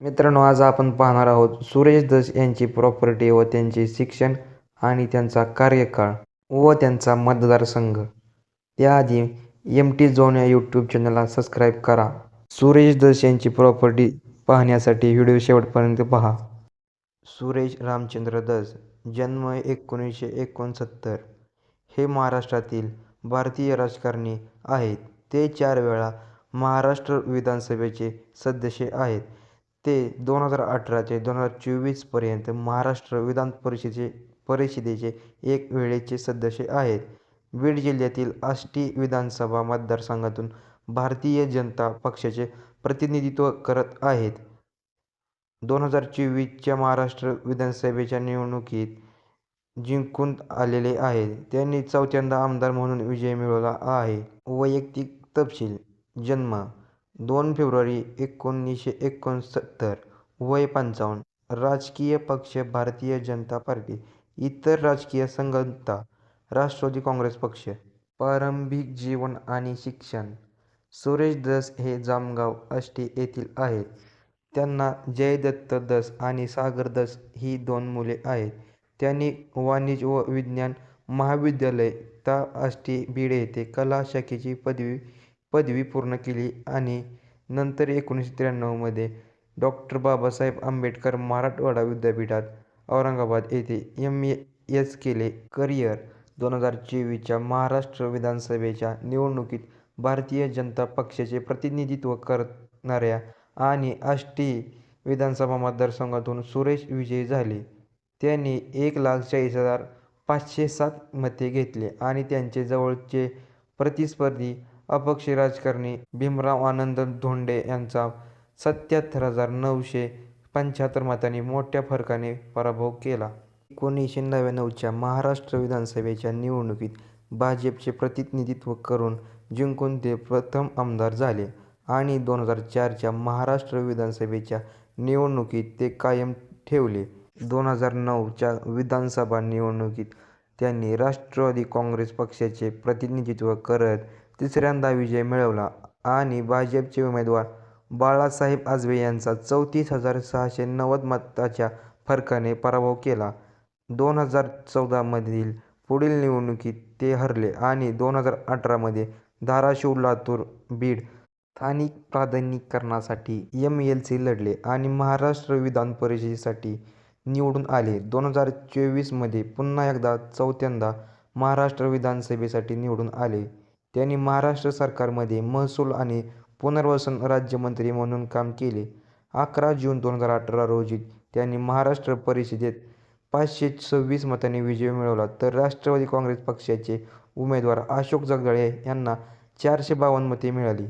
मित्रांनो आज आपण पाहणार आहोत सुरेश दस यांची प्रॉपर्टी व त्यांचे शिक्षण आणि त्यांचा कार्यकाळ व त्यांचा मतदारसंघ. त्याआधी एम टी झोन या यूट्यूब चॅनलला सबस्क्राईब करा. सुरेश दस यांची प्रॉपर्टी पाहण्यासाठी व्हिडिओ शेवटपर्यंत पहा. सुरेश रामचंद्र दस जन्म एकोणीसशे एकोणसत्तर. हे महाराष्ट्रातील भारतीय राजकारणी आहेत. ते चार वेळा महाराष्ट्र विधानसभेचे सदस्य आहेत. ते दोन हजार अठरा ते दोन हजार चोवीसपर्यंत महाराष्ट्र विधान परिषदेचे परिषदेचे एक वेळेचे सदस्य आहेत. बीड जिल्ह्यातील आष्टी विधानसभा मतदारसंघातून भारतीय जनता पक्षाचे प्रतिनिधित्व करत आहेत. दोन हजार चोवीसच्या महाराष्ट्र विधानसभेच्या निवडणुकीत जिंकून आलेले आहेत. त्यांनी चौथ्यांदा आमदार म्हणून विजय मिळवला आहे. वैयक्तिक तपशील जन्म दोन फेब्रुवारी एकोणीसशे एकोणसत्तर वय पंचावन्न राजकीय पक्ष भारतीय जनता पार्टी इतर राजकीय संघटना राष्ट्रवादी काँग्रेस पक्ष प्रारंभिक जीवन आणि शिक्षण. सुरेश दस हे जामगाव आष्टी येथील आहेत. त्यांना जयदत्त दस आणि सागर दस ही दोन मुले आहेत. त्यांनी वाणिज्य व विज्ञान महाविद्यालय ता आष्टी बीड येथे कला शाखेची पदवी पदवी पूर्ण केली आणि नंतर एकोणीसशे त्र्याण्णवमध्ये डॉक्टर बाबासाहेब आंबेडकर मराठवाडा विद्यापीठात औरंगाबाद येथे एम एस केले करिअर दोन हजार चोवीसच्या महाराष्ट्र विधानसभेच्या निवडणुकीत भारतीय जनता पक्षाचे प्रतिनिधित्व करणाऱ्या आणि आष्टी विधानसभा मतदारसंघातून सुरेश विजयी झाले. त्यांनी एक लाख चाळीस हजार पाचशे सात मते घेतले आणि त्यांचे जवळचे प्रतिस्पर्धी अपक्ष राजकारणी भीमराव आनंद धोंडे यांचा सत्याहत्तर हजार नऊशे पंच्याहत्तर मतांनी मोठ्या फरकाने पराभव केला. एकोणीसशे नव्याण्णवच्या महाराष्ट्र विधानसभेच्या निवडणुकीत भाजपचे प्रतिनिधित्व करून जिंकून ते प्रथम आमदार झाले आणि दोन हजार चारच्या महाराष्ट्र विधानसभेच्या निवडणुकीत ते कायम ठेवले. दोन हजार नऊच्या विधानसभा निवडणुकीत त्यांनी राष्ट्रवादी काँग्रेस पक्षाचे प्रतिनिधित्व करत तिसऱ्यांदा विजय मिळवला आणि भाजपचे उमेदवार बाळासाहेब आजबे यांचा चौतीस हजार सहाशे नव्वद मताच्या फरकाने पराभव केला. दोन हजार चौदामधील पुढील निवडणुकीत ते हरले आणि दोन हजार अठरामध्ये धाराशिव लातूर बीड स्थानिक प्राधिकरणासाठी एम एल सी लढले आणि महाराष्ट्र विधान परिषदेसाठी निवडून आले. दोन हजार चोवीसमध्ये पुन्हा एकदा चौथ्यांदा महाराष्ट्र विधानसभेसाठी निवडून आले. त्यांनी महाराष्ट्र सरकारमध्ये महसूल आणि पुनर्वसन राज्यमंत्री म्हणून काम केले. अकरा जून दोन हजार अठरा रोजी त्यांनी महाराष्ट्र परिषदेत पाचशे सव्वीस मतांनी विजय मिळवला. तर राष्ट्रवादी काँग्रेस पक्षाचे उमेदवार अशोक जगदाळे यांना चारशे बावन्न मते मिळाली.